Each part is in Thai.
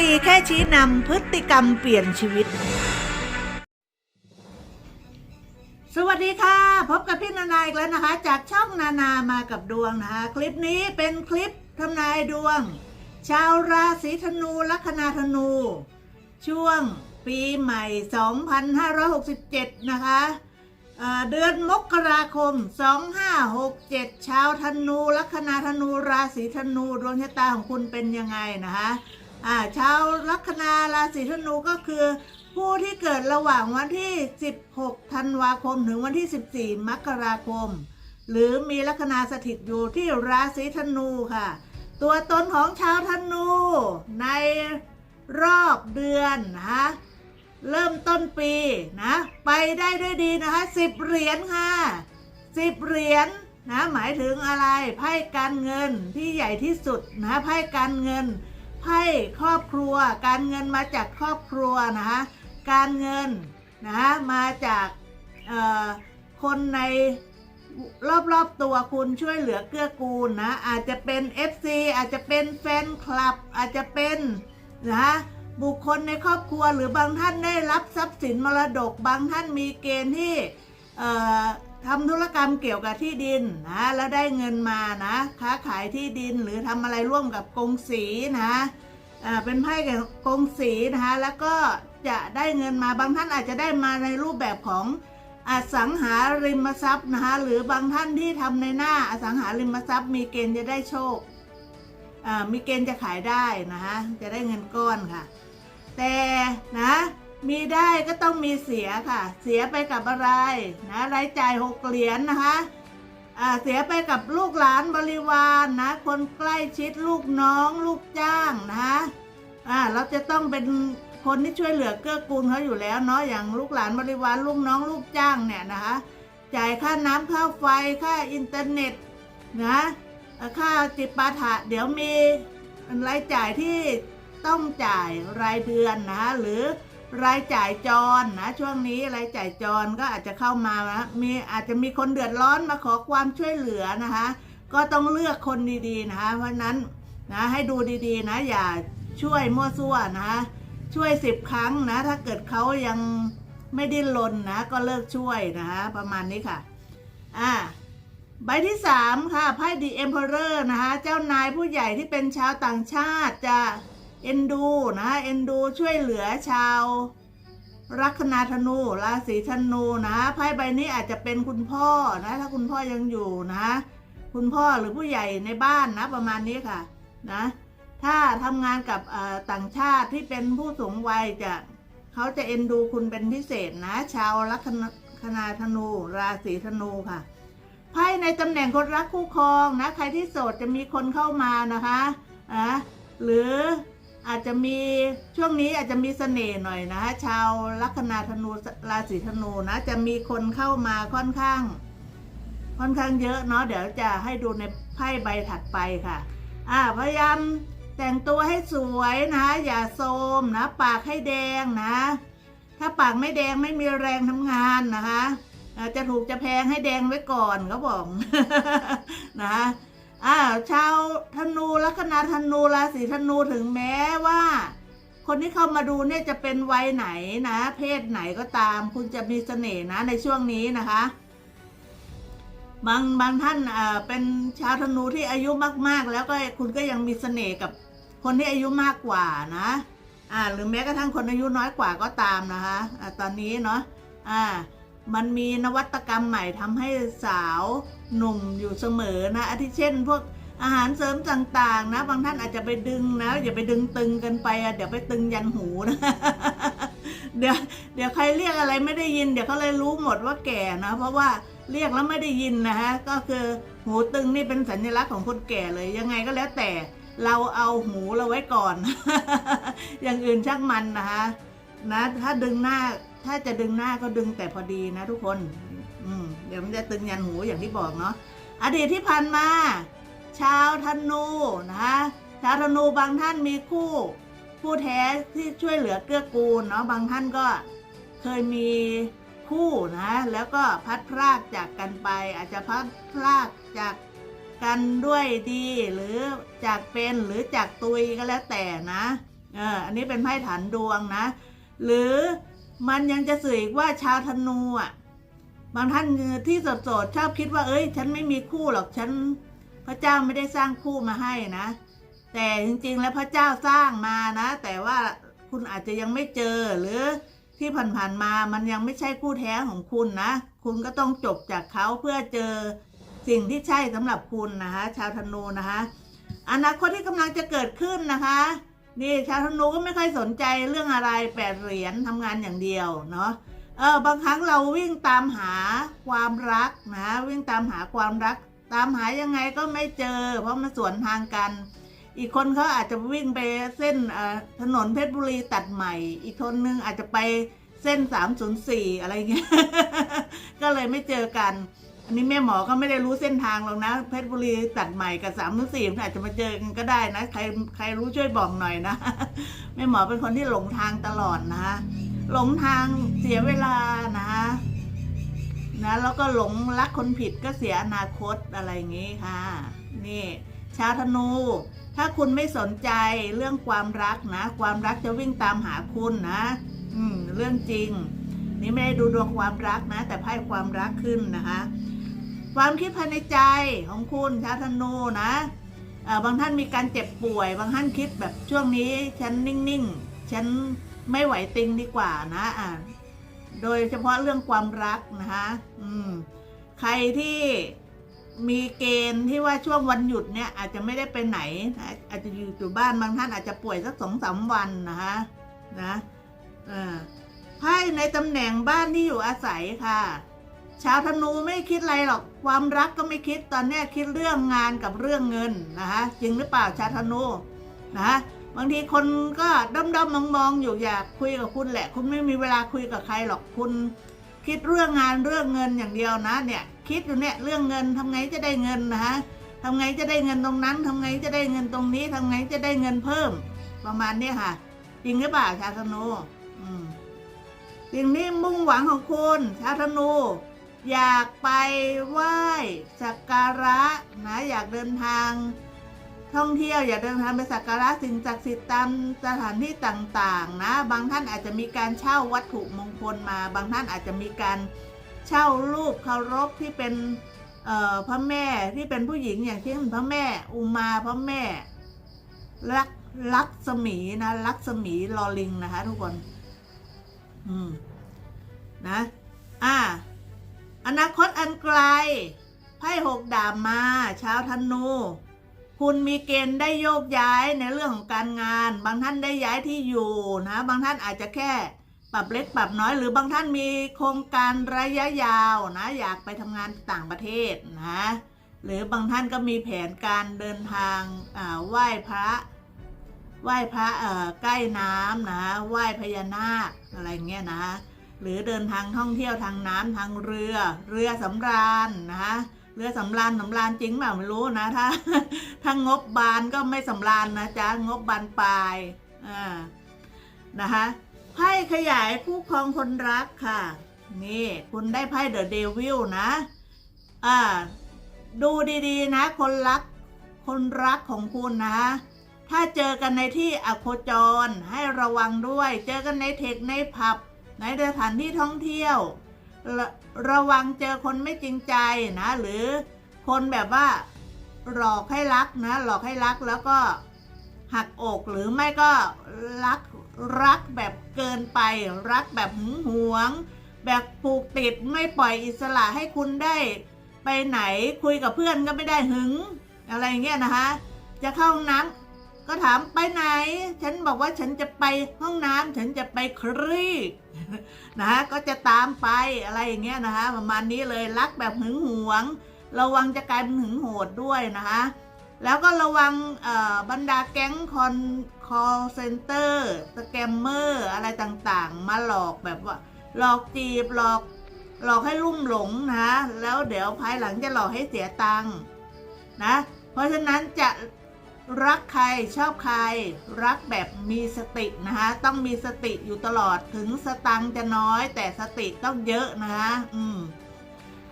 4แค่ชี้นำพฤติกรรมเปลี่ยนชีวิต สวัสดีค่ะ พบกับพี่นานาอีกแล้วนะคะ จากช่องนานามากับดวงนะคะ คลิปนี้เป็นคลิปทำนายดวง ชาวราศีธนูลัคนาธนู ช่วงปีใหม่ 2567 นะคะเเดือนมกราคม 2567 ชาวธนูลัคนาธนูราศีธนูดวงชะตาของคุณเป็นยังไงนะคะ อ่าชาวลัคนาราศีธนูก็คือ ผู้ที่เกิดระหว่างวันที่ 16 ธันวาคม ถึงวันที่ 14 มกราคม หรือมีลัคนาสถิตอยู่ที่ราศีธนูค่ะ ตัวตนของชาวธนูในรอบเดือนนะคะเริ่มต้นปีนะ ไปได้ด้วยดีนะคะสิบเหรียญค่ะสิบเหรียญนะหมายถึงอะไรไพ่การเงินที่ใหญ่ที่สุดนะไพ่การเงิน ไพ่ครอบครัว การเงินมาจากครอบครัวนะคะการเงินนะมาจากคนในรอบๆตัวคุณช่วยเหลือเกื้อกูลนะอาจจะเป็น FC อาจจะเป็นแฟนคลับ อาจจะเป็นนะบุคคลในครอบครัวหรือบางท่านได้รับทรัพย์สินมรดก บางท่านมีเกณฑ์ที่ ทำธุรกรรมเกี่ยวกับที่ดินนะแล้วได้เงินมานะค้าขายที่ดินหรือทำอะไรร่วมกับกงสีนะอ่าเป็นไพ่กับกงสีนะคะแล้วก็จะได้เงินมาบางท่านอาจจะได้มาในรูปแบบของอสังหาริมทรัพย์นะคะหรือบางท่านที่ทำในหน้าอสังหาริมทรัพย์ มีเกณฑ์จะได้โชคมีเกณฑ์จะขายได้นะคะจะได้เงินก้อนค่ะ แต่นะ มีได้ก็ต้องมีเสียค่ะ เสียไปกับอะไรนะรายจ่ายหกเหรียญนะคะเสียไปกับลูกหลานบริวารนะคนใกล้ชิดลูกน้องลูกจ้างนะคะเราจะต้องเป็นคนที่ช่วยเหลือเกื้อกูลเขาอยู่แล้วเนาะอย่างลูกหลานบริวารลูกน้องลูกจ้างเนี่ยนะคะจ่ายค่าน้ำค่าไฟค่าอินเทอร์เน็ตนะค่าจิปาถะเดี๋ยวมีรายจ่ายที่ต้องจ่ายรายเดือนนะหรือ รายจ่ายจรนะช่วงนี้รายจ่ายจรก็อาจจะเข้ามานะมีอาจจะมีคนเดือดร้อนมาขอความช่วยเหลือนะคะ ก็ต้องเลือกคนดีๆนะคะ เพราะนั้นนะให้ดูดีๆนะ อย่าช่วยมั่วซั่วนะคะช่วยสิบครั้งนะ ถ้าเกิดเขายังไม่ดิ้นรนนะ ก็เลิกช่วยนะคะประมาณนี้ค่ะอ่าใบที่สามค่ะไพ่ดีเอ็มเพอเรอร์นะคะ เจ้านายผู้ใหญ่ที่เป็นชาวต่างชาติจะ เอ็นดูนะเอ็นดูช่วยเหลือชาวลัคนาธนูราศีธนูนะไพ่ใบนี้อาจจะเป็นคุณพ่อนะ ถ้าคุณพ่อยังอยู่นะ คุณพ่อหรือผู้ใหญ่ในบ้านนะ ประมาณนี้ค่ะนะ ถ้าทำงานกับต่างชาติที่เป็นผู้สูงวัยจะเขาจะเอ็นดูคุณเป็นพิเศษนะ ชาวลัคนาธนู ราศีธนูค่ะไพ่ในตำแหน่งคนรักคู่ครองนะ ใครที่โสดจะมีคนเข้ามานะคะอะหรือ อาจจะมีช่วงนี้อาจจะมีเสน่ห์หน่อยนะชาวลัคนาธนูราศีธนูนะจะมีคนเข้ามาค่อนข้าง ค่อนข้างเยอะเนาะเดี๋ยวจะให้ดูในไพ่ใบถัดไปค่ะ อ่าพยายามแต่งตัวให้สวยนะ อย่าโทรมนะ ปากให้แดงนะ ถ้าปากไม่แดงไม่มีแรงทำงานนะคะจะถูกจะแพงให้แดงไว้ก่อนเขาบอกนะ อ่าชาวธนูลัคนาธนูราศีธนูถึงแม้ว่า คนที่เข้ามาดูเนี่ยจะเป็นวัยไหนนะ เพศไหนก็ตาม คุณจะมีเสน่ห์นะในช่วงนี้นะคะ บางบางท่านอ่าเป็นชาวธนูที่อายุมาก ๆ แล้วก็คุณก็ยังมีเสน่ห์กับคนที่อายุมากกว่านะอ่าหรือแม้กระทั่งคนอายุน้อยกว่าก็ตามนะคะอ่าตอนนี้เนาะอ่ามันมีนวัตกรรมใหม่ทำให้สาว หนุ่มอยู่เสมอนะอาทิเช่น พวกอาหารเสริมต่างๆ นะ บางท่านอาจจะไปดึงนะอย่าไปดึงตึงกันไปอะเดี๋ยวไปตึงยันหูนะเดี๋ยวเดี๋ยวใครเรียกอะไรไม่ได้ยิน เดี๋ยวเขาเลยรู้หมดว่าแก่นะ เพราะว่าเรียกแล้วไม่ได้ยินนะฮะก็คือหูตึงนี่เป็นสัญลักษณ์ของคนแก่เลยยังไงก็แล้วแต่เราเอาหูเราไว้ก่อน อย่างอื่นช่างมันนะคะนะ ถ้าดึงหน้าถ้าจะดึงหน้าก็ดึงแต่พอดีนะทุกคน อืมเดี๋ยวมันจะตึงยันหูอย่างที่บอกเนาะอดีตที่ผ่านมา ชาวธนูนะคะชาวธนูบางท่านมีคู่ผู้แท้ที่ช่วยเหลือเกื้อกูลเนาะบางท่านก็เคยมีคู่นะแล้วก็พัดพรากจากกันไป อาจจะพัดพรากจากกันด้วยดีหรือจากเป็นหรือจากตุยก็แล้วแต่นะเอออันนี้เป็นไพ่ฐานดวงนะ หรือมันยังจะสื่ออีกว่าชาวธนูอะ บางท่านที่โสดๆชอบคิดว่า เอ้ย ฉันไม่มีคู่หรอกฉัน พระเจ้าไม่ได้สร้างคู่มาให้นะ แต่จริงๆแล้วพระเจ้าสร้างมานะ แต่ว่าคุณอาจจะยังไม่เจอหรือที่ผ่านๆมามันยังไม่ใช่คู่แท้ของคุณนะ คุณก็ต้องจบจากเขาเพื่อเจอสิ่งที่ใช่สำหรับคุณนะคะ ชาวธนูนะคะ อนาคตที่กำลังจะเกิดขึ้นนะคะนี่ชาวธนูก็ไม่ค่อยสนใจเรื่องอะไรแปดเหรียญทำงานอย่างเดียวเนาะ เออบางครั้งเราวิ่งตามหาความรักนะ วิ่งตามหาความรัก ตามหายังไงก็ไม่เจอ เพราะมันสวนทางกัน อีกคนเขาอาจจะวิ่งไปเส้นถนนเพชรบุรีตัดใหม่ อีกคนนึงอาจจะไปเส้น 304 อะไรเงี้ย ก็เลยไม่เจอกัน อันนี้แม่หมอก็ไม่ได้รู้เส้นทางหรอกนะ เพชรบุรีตัดใหม่กับ304มันอาจจะมาเจอกันก็ได้นะ ใครใครรู้ช่วยบอกหน่อยนะ แม่หมอเป็นคนที่หลงทางตลอดนะ หลงทางเสียเวลานะนะแล้วก็หลงรักคนผิดก็เสียอนาคตอะไรอย่างงี้ค่ะ นี่ ชาวธนู ถ้าคุณไม่สนใจเรื่องความรักนะ ความรักจะวิ่งตามหาคุณนะ อืม เรื่องจริง นี่ไม่ได้ดูดวงความรักนะ แต่ไพ่ความรักขึ้นนะคะ ความคิดภายในใจของคุณชาวธนูนะบางท่านมีการเจ็บป่วย บางท่านคิดแบบช่วงนี้ ฉันนิ่งๆ ฉัน ไม่ไหวติงดีกว่านะอ่าโดยเฉพาะเรื่องความรักนะคะอืมใครที่มีเกณฑ์ที่ว่าช่วงวันหยุดเนี่ย อาจจะไม่ได้ไปไหนนะอาจจะอยู่อยู่บ้านบางท่านอาจจะป่วยสักสองสามวันนะคะนะอไพ่ในตำแหน่งบ้านที่อยู่อาศัยค่ะ ชาวธนูไม่คิดอะไรหรอกความรักก็ไม่คิดตอนนี้คิดเรื่องงานกับเรื่องเงินนะคะจริงหรือเปล่าชาวธนูนะคะ บางทีคนก็ด้อมด้อมมองมองๆอยู่อยากคุยกับคุณแหละ คุณไม่มีเวลาคุยกับใครหรอกคุณคิดเรื่องงานเรื่องเงินอย่างเดียวนะ เนี่ยคิดอยู่เนี่ยเรื่องเงินทำไงจะได้เงินนะฮะทำไงจะได้เงินตรงนั้นทำไงจะได้เงินตรงนี้ทำไงจะได้เงินเพิ่ม ประมาณนี้ค่ะจริงหรือเปล่าชาธนูสิ่งนี้มุ่งหวังของคุณชาธนู อยากไปไหว้สักการะนะอยากเดินทาง ท่องเที่ยวอย่าเดินทางไปสักการะสิ่งศักดิ์สิทธิ์ตามสถานที่ต่างๆ นะ บางท่านอาจจะมีการเช่าวัตถุมงคลมา บางท่านอาจจะมีการเช่ารูปเคารพที่เป็นพระแม่ที่เป็นผู้หญิงอย่างเช่นพระแม่อุมาพระแม่ลักลักษมีนะลักษมีลอลิงนะคะทุกคนอืมนะอ่าอนาคตอันไกลไพ่หกดาบมาชาวธนู คุณมีเกณฑ์ได้โยกย้ายในเรื่องของการงาน บางท่านได้ย้ายที่อยู่นะ บางท่านอาจจะแค่ปรับเล็กปรับน้อย หรือบางท่านมีโครงการระยะยาวนะ อยากไปทำงานต่างประเทศนะ หรือบางท่านก็มีแผนการเดินทางอ่าไหว้พระไหว้พระใกล้น้ำนะไหว้พญานาคอะไรเงี้ยนะ หรือเดินทางท่องเที่ยวทางน้ำทางเรือ เรือสำราญนะ รือสำราญสำราญจริงเปล่าไม่รู้นะถ้าถ้างบบานก็ไม่สำราญนะจ๊ะงบบานปลายอ่านะคะไพ่ขยายคู่ครองคนรักค่ะ นี่คุณได้ไพ่เดอะเดวิลนะอ่าดูดีๆ นะ คนรัก คนรักของคุณนะ ถ้าเจอกันในที่อโคจรให้ระวังด้วย เจอกันในเทคในผับ ในสถานที่ท่องเที่ยว ระระวังเจอคนไม่จริงใจนะ หรือคนแบบว่าหลอกให้รักนะ หลอกให้รักแล้วก็หักอกหรือไม่ก็รักรักแบบเกินไป รักแบบหึงหวง แบบผูกติดไม่ปล่อยอิสระให้คุณได้ไปไหนคุยกับเพื่อนก็ไม่ได้หึงอะไรอย่างเงี้ยนะคะ จะเข้าห้องน้ำ ก็ถามไปไหน ฉันบอกว่าฉันจะไปห้องน้ำฉันจะไปครีกนะฮะก็จะตามไปอะไรอย่างเงี้ยนะคะประมาณนี้เลยรักแบบหึงหวง ระวังจะกลายเป็นหึงโหดด้วยนะคะแล้วก็ระวังบรรดาแก๊งคอนคอเซนเตอร์สแกมเมอร์อะไรต่างๆ มาหลอกแบบว่า หลอกจีบหลอกหลอกให้ลุ่มหลงนะ แล้วเดี๋ยวภายหลังจะหลอกให้เสียตังค์นะ เพราะฉะนั้นจะ รักใครชอบใคร รักแบบมีสตินะคะ ต้องมีสติอยู่ตลอดถึงสตังจะน้อย แต่สติต้องเยอะนะคะอืม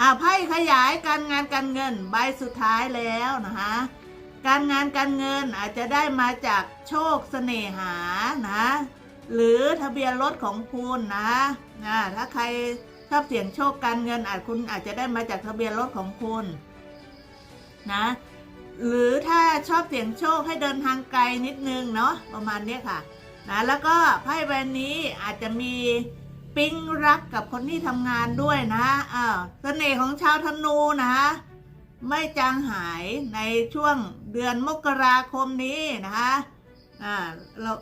อ่าไพ่ขยายการงานการเงินใบสุดท้ายแล้วนะคะการงานการเงินอาจจะได้มาจากโชคเสน่หานะหรือทะเบียนรถของคุณนะนะถ้าใครชอบเสี่ยงโชคการเงินอาจคุณอาจจะได้มาจากทะเบียนรถของคุณนะ หรือถ้าชอบเสี่ยงโชคให้เดินทางไกลนิดนึงเนาะประมาณนี้ค่ะนะแล้วก็ไพ่ใบนี้อาจจะมีปิ๊งรักกับคนที่ทำงานด้วยนะอ่าเสน่ห์ของชาวธนูนะไม่จางหายในช่วงเดือนมกราคมนี้นะคะอ่าเรา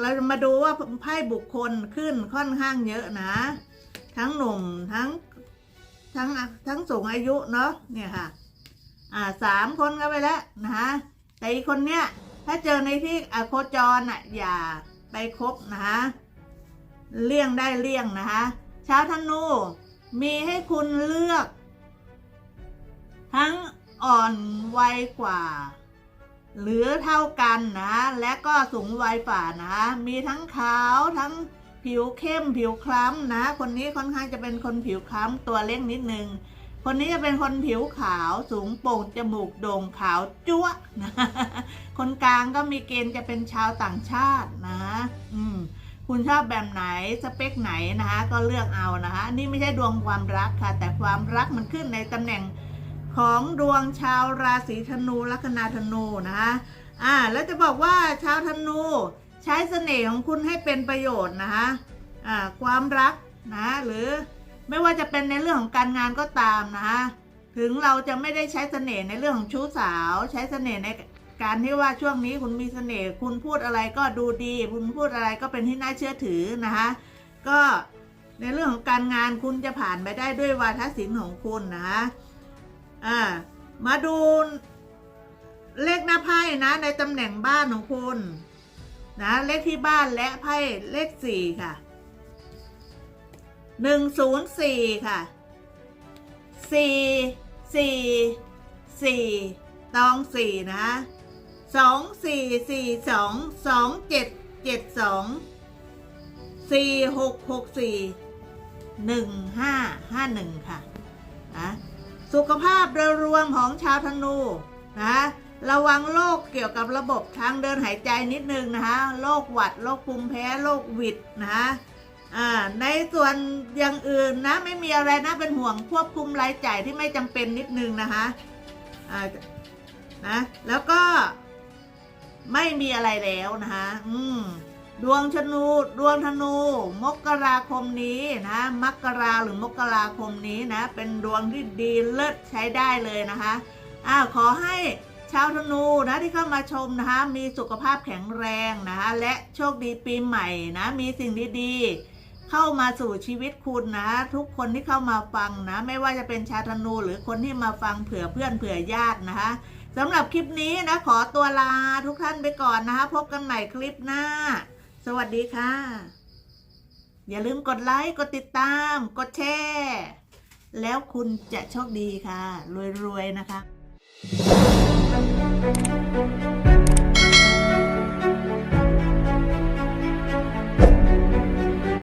เรามาดูว่าไพ่บุคคลขึ้นค่อนข้างเยอะนะ ทั้งหนุ่มทั้งทั้งทั้งสูงอายุเนาะเนี่ยค่ะ อ่าสามคนก็ไปแล้วนะคะแต่อีกคนเนี้ยถ้าเจอในที่อโคจรอะอย่าไปคบนะคะเลี่ยงได้เลี่ยงนะคะชาวธนูมีให้คุณเลือก ทั้งอ่อนวัยกว่า หรือเท่ากันนะและก็สูงวัยฝ่านะมีทั้งขาวทั้งผิวเข้มผิวคล้ำนะ คนนี้ค่อนข้างจะเป็นคนผิวคล้ำตัวเล็กนิดนึง คนนี้จะเป็นคนผิวขาวสูงโป่งจมูกโด่งขาวจั๊วนะคนกลางก็มีเกณฑ์จะเป็นชาวต่างชาตินะอืมคุณชอบแบบไหนสเปคไหนนะคะก็เลือกเอานะคะนนี่ไม่ใช่ดวงความรักค่ะ แต่ความรักมันขึ้นในตำแหน่งของดวงชาวราศีธนูลัคนาธนูนะคะอ่าแล้วจะบอกว่าชาวธนูใช้เสน่ห์ของคุณให้เป็นประโยชน์นะคะอ่าความรักนะหรือ ไม่ว่าจะเป็นในเรื่องของการงานก็ตามนะคะถึงเราจะไม่ได้ใช้เสน่ห์ในเรื่องของชู้สาว ใช้เสน่ห์ในการที่ว่าช่วงนี้คุณมีเสน่ห์คุณพูดอะไรก็ดูดี คุณพูดอะไรก็เป็นที่น่าเชื่อถือนะคะก็ในเรื่องของการงานคุณจะผ่านไปได้ด้วยวาทศิลป์ของคุณนะคะอ่ามาดูเลขหน้าไพ่นะ ในตำแหน่งบ้านของคุณนะเลขที่บ้านและไพ่เลขสี่ค่ะ หนึ่งศูนย์สี่ค่ะสี่สี่สี่ตองสี่นะคะสองสี่สี่สองสองเจ็ดเจ็ดสองสี่หกหกสี่หนึ่งห้าห้าหนึ่งค่ะนะสุขภาพโดยรวมของชาวธนูนะระวังโรคเกี่ยวกับระบบทางเดินหายใจนิดนึงนะคะโรคหวัดโรคภูมิแพ้โรคหวิดนะคะ อ่าในส่วนอย่างอื่นนะ ไม่มีอะไรนะเป็นห่วงควบคุมรายจ่ายที่ไม่จำเป็นนิดนึงนะคะอ่านะแล้วก็ไม่มีอะไรแล้วนะคะอืมดวงธนูดวงธนู มกราคมนี้นะมกราหรือมกราคมนี้นะ เป็นดวงที่ดีเลิศใช้ได้เลยนะคะอ้าวขอให้ชาวธนูนะที่เข้ามาชมนะคะมีสุขภาพแข็งแรงนะคะและโชคดีปีใหม่นะมีสิ่งดีๆ เข้ามาสู่ชีวิตคุณนะ ทุกคนที่เข้ามาฟังนะ ไม่ว่าจะเป็นชาธนูหรือคนที่มาฟังเผื่อเพื่อนเผื่อญาตินะคะสำหรับคลิปนี้นะขอตัวลาทุกท่านไปก่อนนะคะ พบกันใหม่คลิปหน้า สวัสดีค่ะ อย่าลืมกดไลค์ กดติดตาม กดแชร์แล้วคุณจะโชคดีค่ะ รวยๆนะคะ